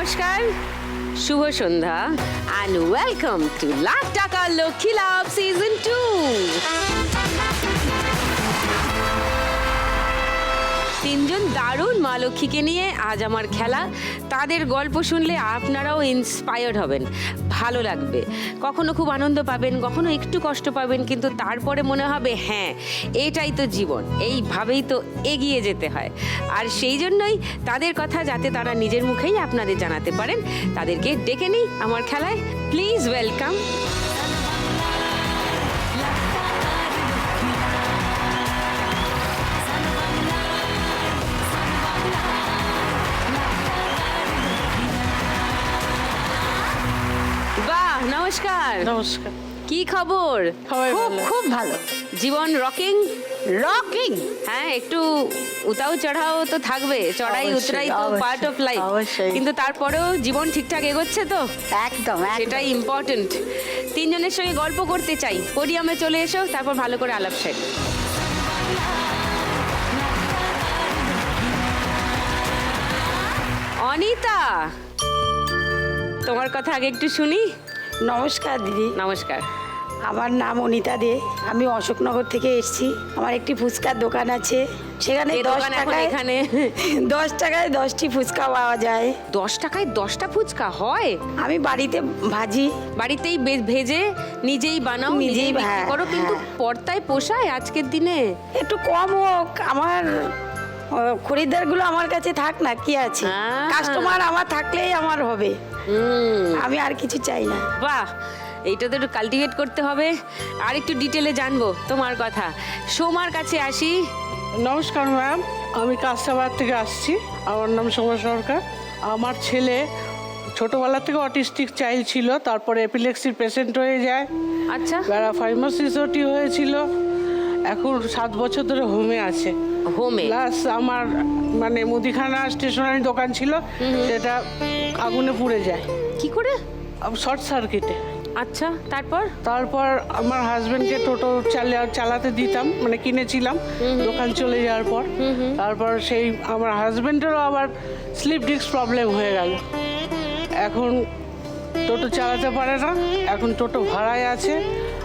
নমস্কার শুভ সন্ধ্যা and welcome to Lakh Taka Lakshmi Labh season two তিনজন দারুণ মা লক্ষ্মীকে নিয়ে আজ আমার খেলা। তাদের গল্প শুনলে আপনারাও ইন্সপায়ার্ড হবেন। ভালো লাগবে। কখনো খুব আনন্দ পাবেন, কখনো একটু কষ্ট পাবেন, কিন্তু তারপরে মনে হবে হ্যাঁ এটাই তো জীবন। এইভাবেই তো এগিয়ে যেতে হয়। আর সেই জন্যই তাদের কথা যাতে তারা নিজের মুখেই আপনাদের জানাতে পারেন, তাদেরকে ডেকে নিই আমার খেলায়। প্লিজ ওয়েলকাম নমস্কার। কি খবর? খুব। খুব ভালো। জীবন রকিং? রকিং? হ্যাঁ একটু উতাও চড়াও তো থাকবে। চড়াই উতরাই তো পার্ট অফ লাইফ কিন্তু তারপরেও জীবন ঠিকঠাক এগোচ্ছে তো? একদম একদম। সেটাই ইম্পর্টেন্ট তিনজনের সঙ্গে গল্প করতে চাই। পোডিয়ামে চলে এসো তারপর ভালো করে আলাপ সেট অনিতা! তোমার কথা আগে একটু শুনি। নমস্কার দিদি। নমস্কার। আমার নাম অনিতা দে। আমি অশোকনগর থেকে এসেছি। আমার একটি ফুচকার দোকান আছে। সেখানে দশ টাকায় এখানে? দশ টাকায় দশটি ফুচকা পাওয়া যায়। দশ টাকায় দশটা ফুচকা? হয়? আমি বাড়িতে ভাজি। বাড়িতেই ভেজে নিজেই বানাও নিজেই হ্যাঁ, করো। কিন্তু হ্যাঁ। পর্তায় পোষায় আজকের দিনে? একটু কম হোক। আমার খরিদ্দারগুলো আমার কাছে থাক না কি আছে? কাস্টমার আমার থাকলেই আমার হবে। আমি আর কিছু চাই না। বাহ এইটা তো একটু কাল্টিভেট করতে হবে। আর একটু ডিটেলে জানব তোমার কথা। সোমার কাছে আসি। নমস্কার ম্যাম আমি কাস্টামার থেকে আসছি। আমার নাম সোমা সরকার। আমার ছেলে ছোটবেলা থেকে অটিস্টিক চাইল্ড ছিল তারপরে এপিলেক্সির পেশেন্ট হয়ে যায়। আচ্ছা। প্যারাফাইমাসিসটি হয়েছিল। এখন সাত বছর ধরে হোমে আছে। হোমে প্লাস আমার মানে মুদিখানা স্টেশনারি দোকান ছিল। সেটা আগুনে পুড়ে যায়। কি করে? শর্ট সার্কিটে। আচ্ছা তারপর? তারপর আমার হাজবেন্ডকে টোটো চালা- চালাতে দিতাম মানে কিনেছিলাম দোকান চলে যাওয়ার পর। তারপর সেই আমার হাজবেন্ডেরও আবার স্লিপ ডিস্ক প্রবলেম হয়ে গেল। এখন টোটো চালাতে পারে না এখন টোটো ভাড়ায় আছে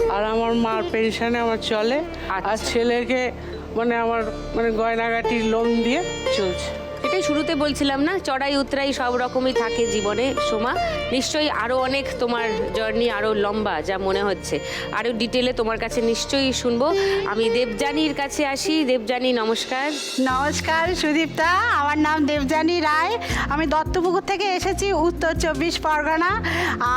আর আমার মার পেনশনে আমার চলে আর আচ্ছা। ছেলেকে মানে আমার মানে গয়নাগাটি লোন দিয়ে চলছে। এটাই শুরুতে বলছিলাম না, চড়াই উতরাই সব রকমই থাকে জীবনে, সোমা। নিশ্চয়ই আরও অনেক তোমার জার্নি আরও লম্বা, যা মনে হচ্ছে। আরও ডিটেলে তোমার কাছে নিশ্চয়ই শুনব। আমি দেবযানীর কাছে আসি। দেবযানী, নমস্কার। নমস্কার, সুদীপ্তা। আমার নাম দেবযানী রায়। আমি দত্তপুকুর থেকে এসেছি উত্তর চব্বিশ পরগনা।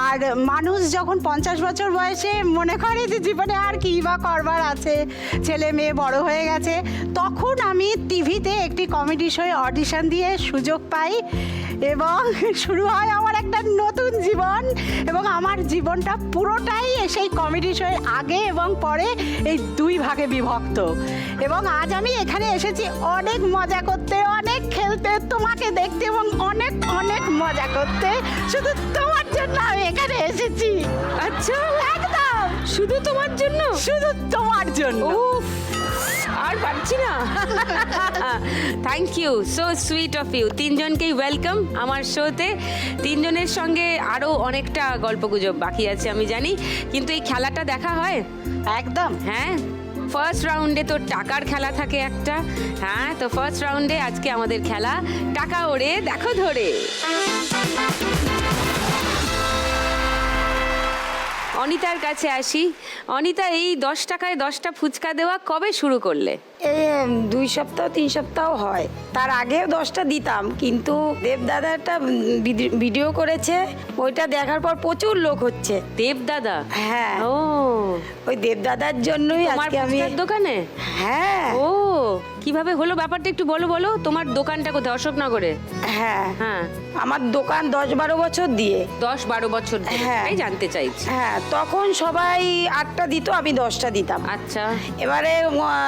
আর মানুষ যখন পঞ্চাশ বছর বয়সে মনে করে যে জীবনে আর কী বা করবার আছে, ছেলে মেয়ে বড় হয়ে গেছে, তখন আমি টিভিতে একটি কমেডি শোয়ে অডিশন দিয়ে সুযোগ পাই এবং শুরু হয় আমার একটা নতুন জীবন এবং আমার জীবনটা পুরোটাই সেই কমেডি শোয়ের আগে এবং পরে এই দুই ভাগে বিভক্ত। এবং আজ আমি এখানে এসেছি অনেক মজা করতে অনেক খেলতে তোমাকে দেখতে এবং অনেক অনেক মজা করতে। শুধু তোমার জন্য আমি এখানে এসেছি। আচ্ছা। একদম। শুধু তোমার জন্য? শুধু তোমার জন্য। উফ। আর পারছি না। Thank you so sweet of you তিনজনকেই welcome আমার শোতে তিনজনের সঙ্গে আরও অনেকটা গল্পগুজব বাকি আছে আমি জানি। কিন্তু এই খেলাটা দেখা হয়? একদম। হ্যাঁ? ফার্স্ট রাউন্ডে তো টাকার খেলা থাকে একটা। হ্যাঁ তো ফার্স্ট রাউন্ডে আজকে আমাদের খেলা। টাকা ওড়ে দেখো ধরে। অনিতার কাছে আসি। অনিতা এই দশ টাকায় দশটা ফুচকা দেওয়া কবে শুরু করলে? এই দুই সপ্তাহ তিন সপ্তাহ হয়। তার আগেও দশটা দিতাম কিন্তু দেবদাদা একটা ভিডিও করেছে। ওইটা দেখার পর প্রচুর লোক হচ্ছে। দেবদাদা? হ্যাঁ। ও। ওই দেবদাদার জন্যই আজকে আমি দোকানে? হ্যাঁ। ও। কীভাবে হলো ব্যাপারটা একটু বলো বলো। তোমার দোকানটা কোথায়? অশোকনগরে? হ্যাঁ। হ্যাঁ। আমার দোকান দশ বারো বছর দিয়ে। দশ বারো বছর হ্যাঁ। জানতে চাইছি। হ্যাঁ তখন সবাই আটটা দিত আমি দশটা দিতাম। আচ্ছা। এবারে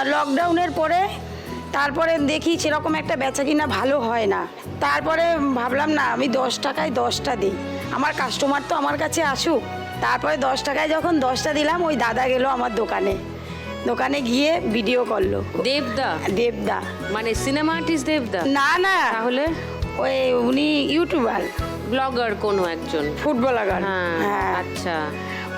লকডাউনের পরে তারপরে দেখি সেরকম একটা বেচা কিনা ভালো হয় না। তারপরে ভাবলাম না আমি দশ টাকায় দশটা দিই। আমার কাস্টমার তো আমার কাছে আসুক। তারপরে দশ টাকায় যখন দশটা দিলাম ওই দাদা গেল আমার দোকানে। দোকানে গিয়ে ভিডিও করল। দেবদা? দেবদা। মানে সিনেমা আর্টিস্ট দেবদা? না না। তাহলে? ওই উনি ইউটিউবার ব্লগার কোনো একজন? ফুটবলার হ্যাঁ হ্যাঁ। আচ্ছা।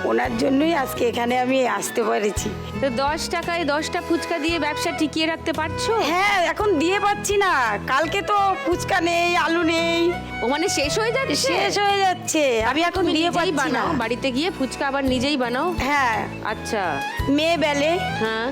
ওনার জন্যই আজকে এখানে আমি আসতে পেরেছি। তো দশ টাকায় দশটা ফুচকা দিয়ে ব্যবসা টিকিয়ে রাখতে পারছ? হ্যাঁ এখন দিয়ে পাচ্ছি না। কালকে তো ফুচকা নেই আলু নেই। ও মানে শেষ হয়ে যাচ্ছে? শেষ হয়ে যাচ্ছে। আমি এখন দিয়ে পাই বানাও বাড়িতে গিয়ে ফুচকা আবার নিজেই বানাও? হ্যাঁ। আচ্ছা। মেয়ে বেলে। হ্যাঁ।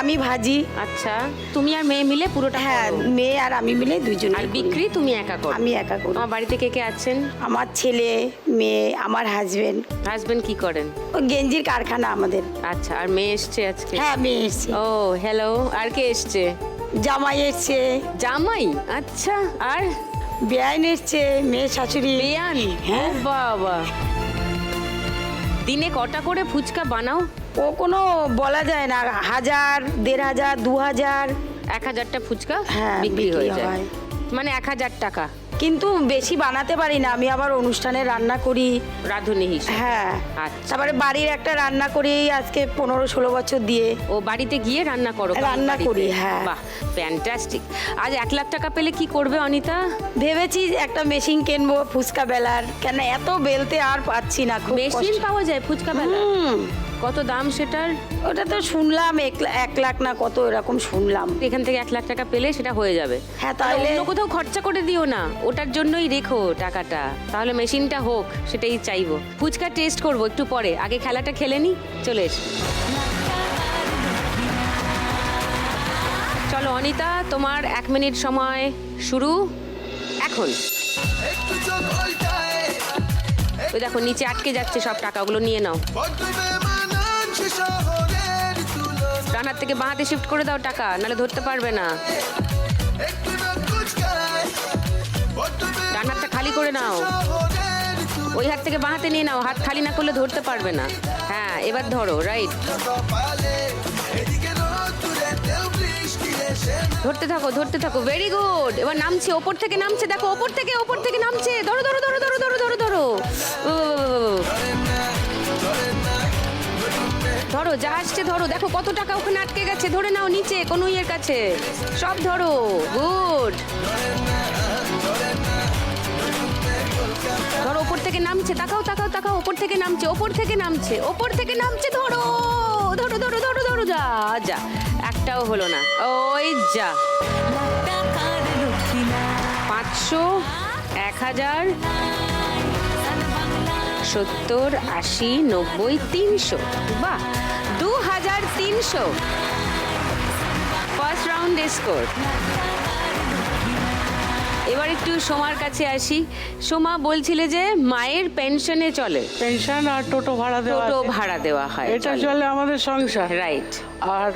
আমি ভাজি। আচ্ছা তুমি আর মেয়ে মিলে পুরোটা হ্যাঁ মেয়ে আর আমি মিলে দুজন আর বিক্রি তুমি একা করো? আমি একা করি। আমার বাড়িতে কে কে আছেন? আমার ছেলে মেয়ে আমার হাজবেন্ড হাজবেন্ড কি করেন? ও গেঞ্জির কারখানা আমাদের। আচ্ছা আর মেয়ে এসছে আজকে? হ্যাঁ মেয়ে এসছে। ও হ্যালো আর কে এসছে? জামাই এসছে। জামাই? আচ্ছা আর? বেআইন এসছে মেয়ে শাশুড়ি। বেয়ান হ্যাঁ। বাবা। দিনে কটা করে ফুচকা বানাও? ও কোনো বলা যায় না হাজার দেড় হাজার দু হাজার। এক হাজারটা ফুচকা হ্যাঁ, বিক্রি হয়ে যায়। মানে এক হাজার টাকা। কিন্তু বেশি বানাতে পারি না আমি আবার অনুষ্ঠানে রান্না করি। রাঁধুনি হিসেবে। হ্যাঁ আচ্ছা। তারপরে বাড়ির একটা রান্না করি আজকে পনেরো ষোলো বছর দিয়ে। ও বাড়িতে গিয়ে রান্না করো রান্না করি, হ্যাঁ। বাহ ফ্যান্টাস্টিক আজ এক লাখ টাকা পেলে কি করবে অনিতা? ভেবেছি একটা মেশিন কিনবো ফুচকা বেলার কেন এত বেলতে আর পাচ্ছি না মেশিন পাওয়া যায় ফুচকা বেলা হুম, কত দাম সেটার? ওটা তো শুনলাম এক লা- এক লাখ না কত এরকম শুনলাম। এখান থেকে এক লাখ টাকা পেলে সেটা হয়ে যাবে। হ্যাঁ, তাহলে অন্য কোথাও খরচা করে দিও না। ওটার জন্যই রেখো টাকাটা। তাহলে মেশিনটা হোক সেটাই চাইব। ফুচকা টেস্ট করব একটু পরে। আগে খেলাটা খেলে নি চলে এসো। চলো অনিতা তোমার এক মিনিট সময় শুরু। এখন। ওই দেখো নিচে আটকে যাচ্ছে সব টাকাগুলো নিয়ে নাও। ডানার থেকে বাঁহাতে শিফট করে দাও টাকা, নাহলে ধরতে পারবে না। একটু না কুচকায় বড্ড ডানারটা খালি করে নাও। ওই হাত থেকে বাঁহাতে নিয়ে নাও, হাত খালি না করলে ধরতে পারবে না। হ্যাঁ এবার ধরো রাইট ধরতে থাকো ধরতে থাকো ভেরি গুড এবার নামছে, ওপর থেকে নামছে, দেখো, ওপর থেকে ওপর থেকে নামছে। ধরো ধরো ধরো ধরো ধরো ধরো ধরো। ধরো যা আসছে ধরো। দেখো কত টাকা ওখানে আটকে গেছে। ধরে নাও নিচে কোন ইয়ের কাছে। সব ধরো। গুড। ধরো ওপর থেকে নামছে। তাকাও তাকাও তাকাও ওপর থেকে নামছে ওপর থেকে নামছে ওপর থেকে নামছে ধরো। ধরো ধরো ধরো ধরো যা যা। একটাও হলো না। ওই যা। পাঁচশো এক হাজার সত্তর আশি নব্বই তিনশো। বা দু হাজার তিনশো ফার্স্ট রাউন্ড স্কোর এবার একটু সোমার কাছে আসি। সোমা বলছিলে যে মায়ের পেনশনে চলে। পেনশন আর টোটো ভাড়া দেওয়া টোটো ভাড়া দেওয়া হয় এটা চলে। আমাদের সংসার। রাইট আর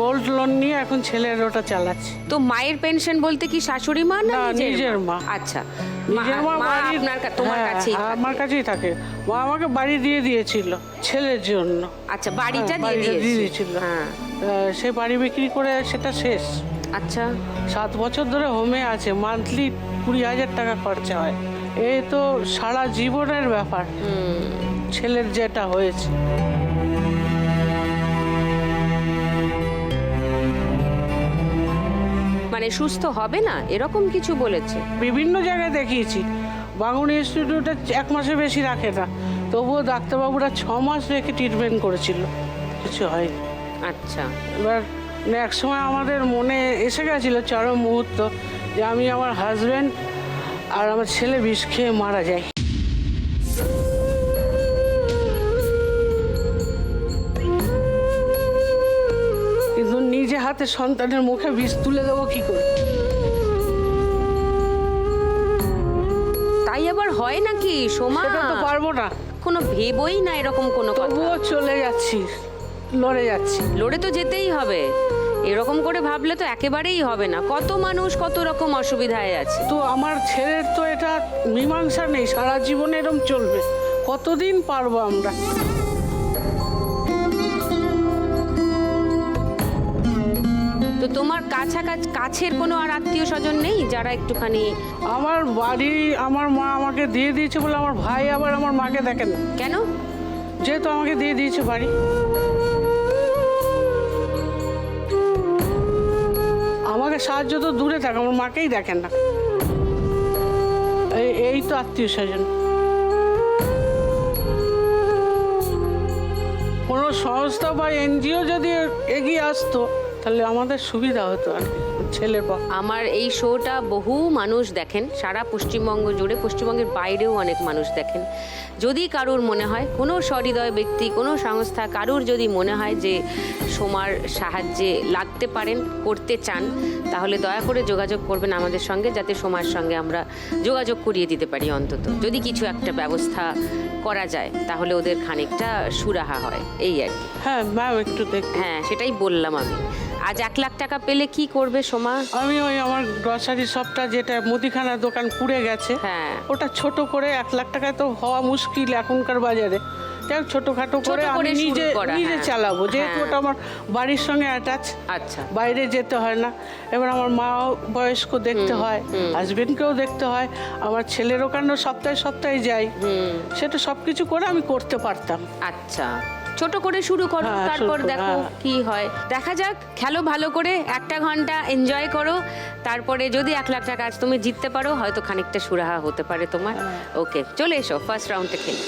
গোল্ড লোন নিয়ে এখন ছেলের ওটা চালাচ্ছে। তো মায়ের পেনশন বলতে কি শাশুড়ি মা না নিজের মা। আচ্ছা। নিজের মা আপনার তোমার হ্যাঁ, কাছেই হ্যাঁ, আমার কাছেই থাকে। মা আমাকে বাড়ি দিয়ে দিয়েছিল ছেলের জন্য। আচ্ছা বাড়িটা হ্যাঁ, দিয়ে দিয়েছিল। হ্যাঁ। সে বাড়ি বিক্রি করে সেটা শেষ। আচ্ছা। সাত বছর ধরে হোমে আছে মান্থলি কুড়ি হাজার টাকা খরচা হয়। এই তো সারা জীবনের ব্যাপার। ছেলের যেটা হয়েছে। মানে সুস্থ হবে না? এরকম কিছু বলেছে? বিভিন্ন জায়গায় দেখিয়েছি। বাঙুন ইনস্টিটিউটে এক মাসে বেশি রাখে না। তবুও ডাক্তারবাবুরা ছ মাস রেখে ট্রিটমেন্ট করেছিল। কিছু হয়নি। আচ্ছা। এবার এক সময় আমাদের মনে এসে গেছিল চরম মুহূর্ত যে আমি আমার হাজব্যান্ড আর আমার ছেলে বিষ খেয়ে মারা যায় কিন্তু নিজে হাতে সন্তানের মুখে বিষ তুলে দেবো কি করে? তাই আবার হয় নাকি সোমা? সেটা তো পারব না। কোনো ভেবই না এরকম কোনো কথা। তবুও চলে যাচ্ছি লড়ে যাচ্ছি। লড়ে তো যেতেই হবে। এরকম করে ভাবলে তো একেবারেই হবে না। কত মানুষ কত রকম অসুবিধায় আছে। তো আমার ছেলের তো এটা মীমাংসা নেই সারা জীবন এরম চলবে। কতদিন পারব আমরা? তো তোমার কাছাকাছি কাছের কোনো আর আত্মীয় স্বজন নেই যারা একটুখানি আমার বাড়ি আমার মা আমাকে দিয়ে দিয়েছে বলে আমার ভাই আবার আমার মাকে দেখে না। কেন? যেহেতু আমাকে দিয়ে দিয়েছে বাড়ি। সাহায্য তো দূরে থাকে, আমার মাকেই দেখেন না। এই তো আত্মীয় স্বজন। কোনো সংস্থা বা এনজিও যদি এগিয়ে আসতো, তাহলে আমাদের সুবিধা হতো আর কি। ছেলের পক্ষে আমার এই শোটা বহু মানুষ দেখেন সারা পশ্চিমবঙ্গ জুড়ে পশ্চিমবঙ্গের বাইরেও অনেক মানুষ দেখেন। যদি কারুর মনে হয় কোনো সহৃদয় ব্যক্তি কোনো সংস্থা কারুর যদি মনে হয় যে সোমার সাহায্যে লাগতে পারেন করতে চান তাহলে দয়া করে যোগাযোগ করবেন আমাদের সঙ্গে যাতে সোমার সঙ্গে আমরা যোগাযোগ করিয়ে দিতে পারি অন্তত। যদি কিছু একটা ব্যবস্থা করা যায় তাহলে ওদের খানিকটা সুরাহা হয় এই আর কি। হ্যাঁ একটু হ্যাঁ সেটাই বললাম আমি। আজ এক লাখ টাকা পেলে কি করবে সোমা? আমি ওই আমার গ্রসারি শপটা যেটা মুদিখানার দোকান পুড়ে গেছে হ্যাঁ। ওটা ছোট করে এক লাখ টাকায় তো হওয়া মুশকিল এখনকার বাজারে। যাই ছোটখাটো করে আমি নিজে নিজে হ্যাঁ। চালাবো। যেহেতু হ্যাঁ। ওটা আমার বাড়ির সঙ্গে অ্যাটাচ আচ্ছা। বাইরে যেতে হয় না। এবার আমার মা বয়স্ক দেখতে হয়। হাজবেন্ডকেও দেখতে হয়। আমার ছেলের ওখানেও সপ্তাহে সপ্তাহে যাই? সেটা সব কিছু করে আমি করতে পারতাম। আচ্ছা। ছোট করে শুরু করো হ্যাঁ, তারপর দেখো হ্যাঁ। কি হয় দেখা যাক খেলো ভালো করে একটা ঘণ্টা এনজয় করো তারপরে যদি এক লাখ টাকা আজ তুমি জিততে পারো হয়তো খানিকটা সুরাহা হতে পারে তোমার হ্যাঁ। ওকে চলে এসো ফার্স্ট রাউন্ডে খেলি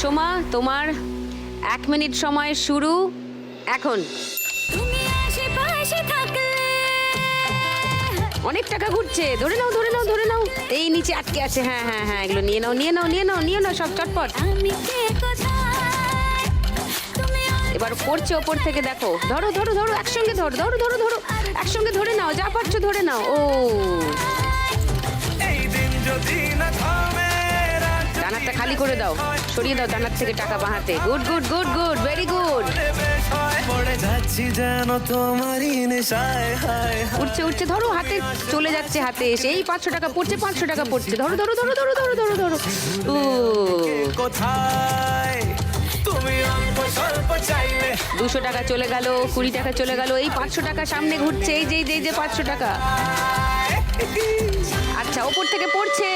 সোমা তোমার এক মিনিট সময় শুরু এখন তুমি আশেপাশে থাকলে অনেক টাকা ঘুরছে। ধরে নাও ধরে নাও ধরে নাও। এই নিচে আটকে আছে। হ্যাঁ হ্যাঁ হ্যাঁ এগুলো নিয়ে নাও নিয়ে নাও নিয়ে নাও নিয়ে নাও সব চটপট। এবার পড়ছে ওপর থেকে দেখো। ধরো ধরো ধরো একসঙ্গে ধরো ধরো ধরো ধরো একসঙ্গে ধরে নাও যা পারছ ধরে নাও। ও। এই দিন যদি না থামে রাত ডানারটা খালি করে দাও। সরিয়ে দাও দানার থেকে টাকা বাহাতে। Good good good good very good পড়ে যাচ্ছি যেন তোমারই নেশায় হায় উঠছে উঠছে ধরো হাতে চলে যাচ্ছে হাতে এসে। এই পাঁচশো টাকা পড়ছে পাঁচশো টাকা পড়ছে। ধরো ধরো ধরো ধরো ধরো ধরো ধরো। ও। কোথায়? দুশো টাকা চলে গেল কুড়ি টাকা চলে গেল। এই পাঁচশো টাকা সামনে ঘুরছে এই যে এই যে যে পাঁচশো টাকা। আচ্ছা ওপর থেকে পড়ছে।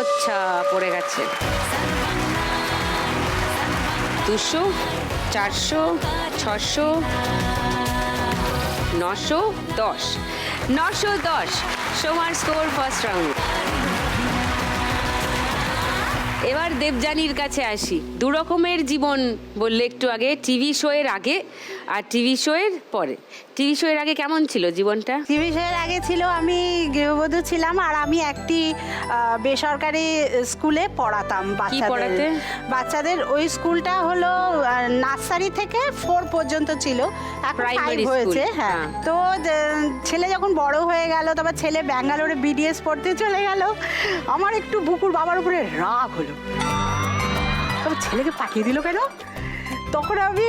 আচ্ছা পড়ে গেছে। দুশো? চারশো, ছশো, নশো, দশ। নশো, দশ। সোমার স্কোর ফার্স্ট রাউন্ড এবার দেবযানীর কাছে আসি। দু রকমের জীবন বললে একটু আগে টিভি শো এর আগে আর টিভি শো এর পরে? টিভি শো এর আগে কেমন ছিল জীবনটা? টিভি শোয়ের আগে ছিল আমি গৃহবধূ ছিলাম আর আমি একটি বেসরকারি স্কুলে পড়াতাম বাচ্চাদের? বাচ্চাদের ওই স্কুলটা হলো নার্সারি থেকে ফোর পর্যন্ত ছিল। Primary হয়েছে হ্যাঁ। হ্যাঁ। তো ছেলে যখন বড় হয়ে গেল তারপর ছেলে ব্যাঙ্গালোরে বিডিএস পড়তে চলে গেল আমার একটু বুকুর বাবার উপরে রাগ হলো। তবে ছেলেকে পাঠিয়ে দিল কেন? তখন আমি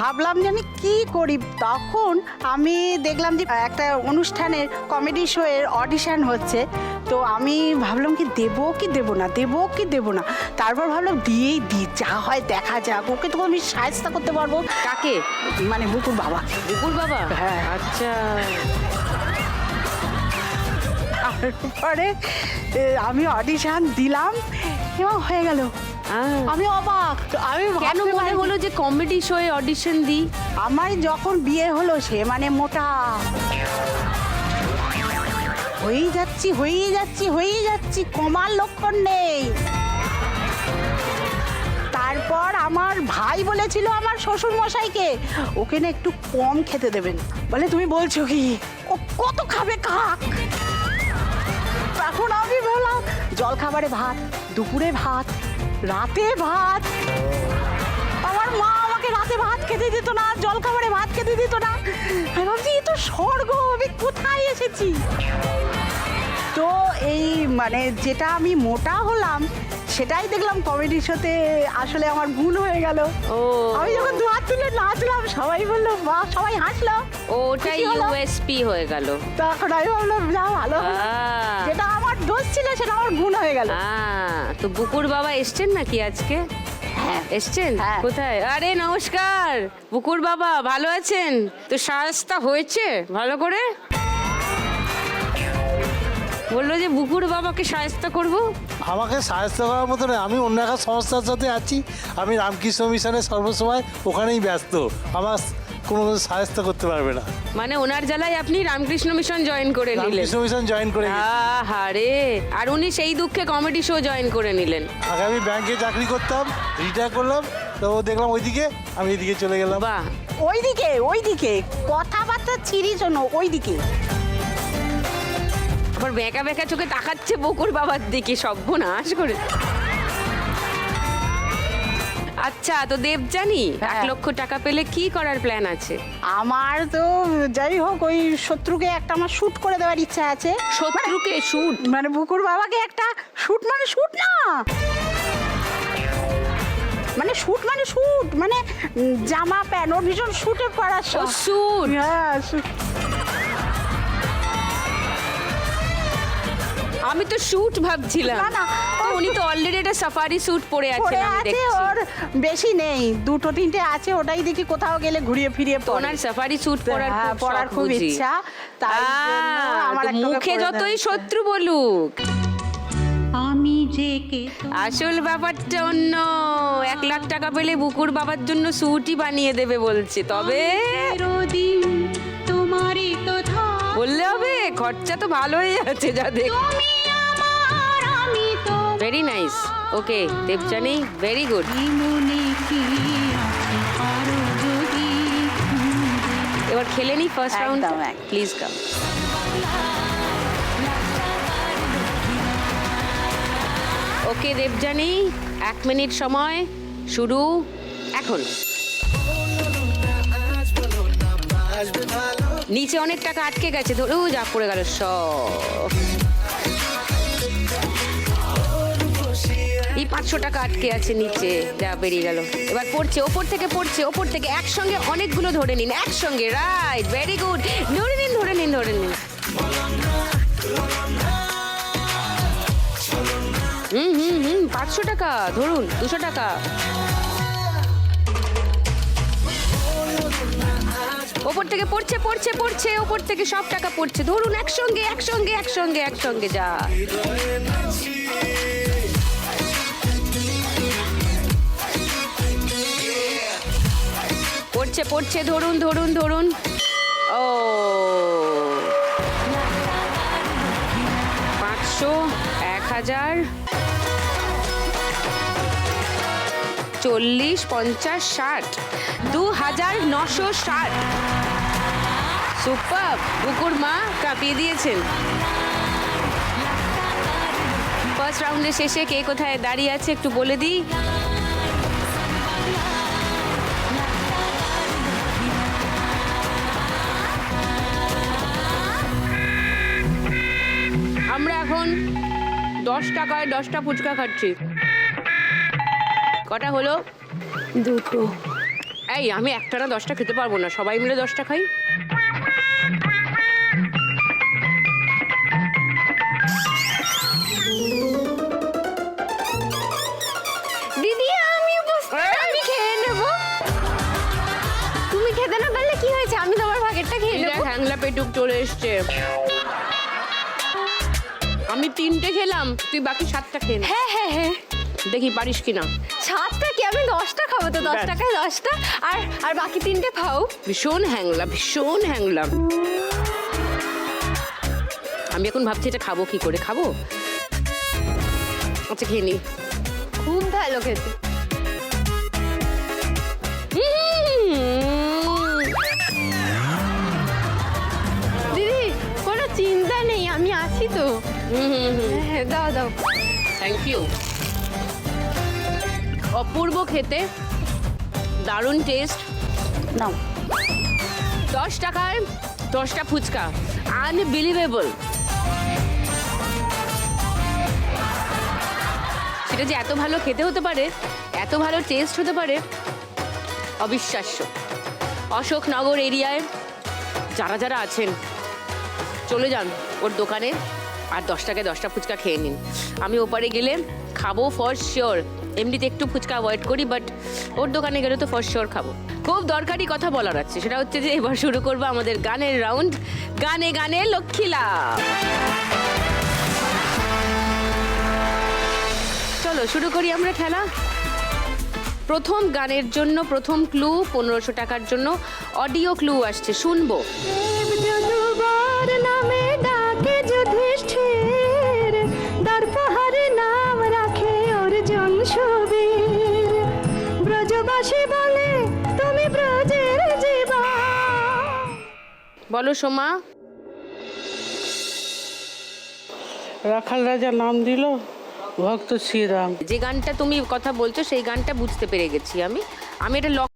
ভাবলাম যে আমি কি করি? তখন আমি দেখলাম যে একটা অনুষ্ঠানের কমেডি শো এর অডিশন হচ্ছে। তো আমি ভাবলাম কি দেবো কি দেবো না? দেবো কি দেবো না? তারপর ভাবলাম দিয়েই দিই যা হয় দেখা যাক। ওকে তো আমি সাহায্য করতে পারব। কাকে? মানে বুকুর বাবা। বুকুর বাবা? হ্যাঁ। আচ্ছা। তারপরে আমি অডিশন দিলাম এবং হয়ে গেল। আমি অবাক। আমি কেন মনে হলো যে কমেডি শোয়ে অডিশন দিই। আমার যখন বিয়ে হলো সে মানে মোটা। হয়েই যাচ্ছি হয়েই যাচ্ছি হয়েই যাচ্ছি কমার লক্ষণ নেই। তারপর আমার ভাই বলেছিল আমার শ্বশুর মশাইকে ওকে না একটু কম খেতে দেবেন। বলে তুমি বলছো কি? ও কত খাবে কাক? জল খাবারে ভাত দুপুরে ভাত রাতে ভাত। আমার মা আমাকে রাতে ভাত খেতে দিত না জল খাবারে ভাত খেতে দিত না। আমি ভাবছি এ তো স্বর্গ আমি কোথায় এসেছি? তো এই মানে যেটা আমি মোটা হলাম সেটাই দেখলাম কমেডি শোতে আসলে আমার ভুল হয়ে গেল। ও। আমি যখন দু হাত তুলে নাচলাম সবাই বলল বাহ সবাই হাসলো। ওটাই? ইউএসপি হয়ে গেল। তখন আমি ভাবলাম যা ভালো। যেটা আমার দোষ ছিল সেটা আমার ভুল হয়ে গেল। তো বুকুর বাবা এসছেন নাকি আজকে? হ্যাঁ। এসছেন? হ্যাঁ। কোথায়? আরে নমস্কার। বুকুর বাবা ভালো আছেন? তো সাজটা হয়েছে? ভালো করে? বলল যে বুকুর বাবাকে সাজটা করব? আমাকে সাহায্য করার মতো নয়। আমি অন্য একটা সংস্থার সাথে আছি। আমি রামকৃষ্ণ মিশনের সর্বসময় ওখানেই ব্যস্ত। আমার কোনো সাহায্য করতে পারবে না। মানে ওনার জ্বালায় আপনি রামকৃষ্ণ মিশন জয়েন করে নিলেন। রামকৃষ্ণ মিশন জয়েন করে গেছি। আহারে আর উনি সেই দুঃখে কমেডি শো জয়েন করে নিলেন। আগে আমি ব্যাংকে চাকরি করতাম রিটায়ার করলাম তো দেখলাম ওইদিকে আমি এদিকে চলে গেলাম। বাহ। ওইদিকে ওইদিকে কথাবার্তা ছিরি জন্য ওইদিকে। আবার বেঁকা বেঁকা চোখে তাকাচ্ছে বকুর বাবার দিকে সর্বনাশ করে। আচ্ছা তো দেব জানি এক হ্যাঁ। লক্ষ টাকা পেলে কি করার প্ল্যান আছে আমার তো যাই হোক ওই শত্রুকে একটা আমার শুট করে দেওয়ার ইচ্ছা আছে শত্রুকে শুট মানে বুকুর বাবাকে একটা শুট মানে শুট না মানে শুট মানে শুট মানে জামা প্যান্ট ওর ভীষণ শুটে শখ। শুট হ্যাঁ shoot। আমি তো শুট ভাবছিলাম। না, না, উনি তো অলরেডি একটা সাফারি স্যুট পরে আছেন পরে আমি আছে দেখছি। ওর বেশি নেই। দুটো তিনটে আছে ওটাই দেখি কোথাও গেলে ঘুরিয়ে ফিরিয়ে তো পরে। ওনার সাফারি স্যুট পরার হ্যাঁ, খুব পরার শখ খুব বুঝি। ইচ্ছা, তাই জন্য আহ, আমার একটা মুখে পরে যতই শত্রু বলুক। আমি যে কে আসল ব্যাপারটা অন্য। এক লাখ টাকা পেলে বুকুর বাবার জন্য স্যুটই বানিয়ে দেবে বলছে। তবে চিরদিন তোমারই তো ধার বললে হবে খরচা তো ভালোই আছে যা দেখ তুমি very nice okay Debjani very good এবার খেলে নি first round. Please come okay Debjani এক মিনিট সময় শুরু এখন। নিচে অনেক টাকা আটকে গেছে ধরো যা পড়ে গেল সব। পাঁচশো টাকা আটকে আছে নিচে, যা বেরিয়ে গেল। এবার পড়ছে, ওপর থেকে পড়ছে, ওপর থেকে একসঙ্গে অনেকগুলো ধরে নিন, একসঙ্গে রাইট ভেরি গুড ধরে নিন ধরে নিন ধরে নিন। হুম হুম হুম, পাঁচশো টাকা, ধরুন, দুশো টাকা। ওপর থেকে পড়ছে পড়ছে পড়ছে, ওপর থেকে সব টাকা পড়ছে। ধরুন, একসঙ্গে একসঙ্গে একসঙ্গে একসঙ্গে, যা। পড়ছে পড়ছে, ধরুন ধরুন ধরুন। ও। পাঁচশো, এক হাজার। চল্লিশ, পঞ্চাশ, ষাট। দু হাজার নশো ষাট। সুপার। বুকুর মা কাঁপিয়ে দিয়েছেন। ফার্স্ট রাউন্ডের শেষে কে কোথায় দাঁড়িয়ে আছে একটু বলে দিই। দশ টাকায় দশটা ফুচকা খাচ্ছি। কটা হলো? দুটো। এই আমি একটা না দশটা খেতে পারব না সবাই মিলে দশটা খাই। দিদি আমি আমি খেয়ে নেব। তুমি খেতে না পারলে কি হয়েছে? আমি তোমার ভাগেরটা খেয়ে নেব। হ্যাংলা পেটুক চলে এসছে। আমি তিনটে খেলাম তুই বাকি সাতটা খেয়ে নে। হ্যাঁ হ্যাঁ হ্যাঁ। দেখি পারিস কিনা। সাতটা কি? আমি দশটা খাব তো দশ ব্যাস। টাকায় দশটা। আর আর বাকি তিনটে খাও। ভীষণ হ্যাংলা ভীষণ হ্যাংলা। আমি এখন ভাবছি এটা খাব কি করে খাব? আচ্ছা খেয়ে নি। খুব ভালো খেতে। দাও দাও। থ্যাংক ইউ অপূর্ব খেতে দারুণ টেস্ট নাও। দশ টাকায় দশটা ফুচকা। আনবিলিভেবল সেটা যে এত ভালো খেতে হতে পারে এত ভালো টেস্ট হতে পারে অবিশ্বাস্য। অশোকনগর এরিয়ায় যারা যারা আছেন চলে যান ওর দোকানে। আর দশ টাকায় দশটা ফুচকা খেয়ে নিন। আমি ওপারে গেলে খাব ফর শিওর এমনিতে একটু ফুচকা অ্যাভয়েড করি বাট ওর দোকানে গেলে তো ফর শিওর খাব। খুব দরকারি কথা বলার আছে। সেটা হচ্ছে যে, এবার শুরু করব আমাদের গানের রাউন্ড গানে গানে লক্ষ্মীলা চলো, শুরু করি আমরা খেলা। প্রথম গানের জন্য প্রথম ক্লু পনেরোশো টাকার জন্য অডিও ক্লু আসছে। শুনব। বলো সোমা। রাখাল রাজা নাম দিল ভক্ত শ্রীরাম। যে গানটা তুমি কথা বলছো সেই গানটা বুঝতে পেরে গেছি আমি। আমি এটা লক